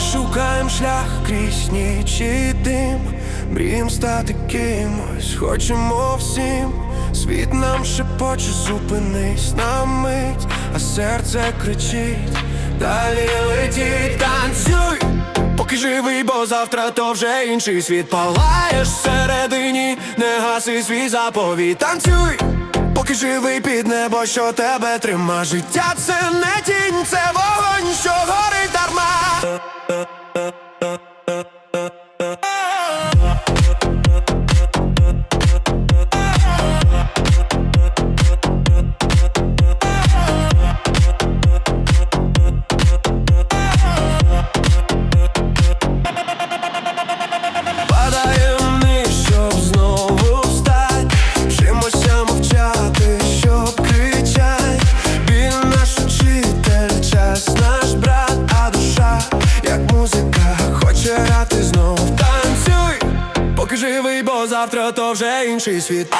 шукаєм шлях крізь ніч і дим, мрієм стати кимось, хочемо всім. Світ нам шепоче, зупинись на мить, а серце кричить, далі летіть, танцюй, поки живий, бо завтра то вже інший світ. Палаєш всередині, не гаси свій заповідь, танцюй, поки живий під небо, що тебе трима. Життя це не тінь, це вогонь, що горить uh, uh. Завтра то вже інший світ.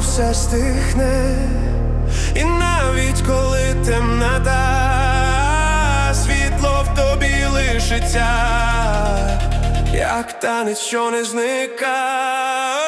Все стихне, і навіть коли темнота, світло в тобі лишиться, як танець, що не зникає.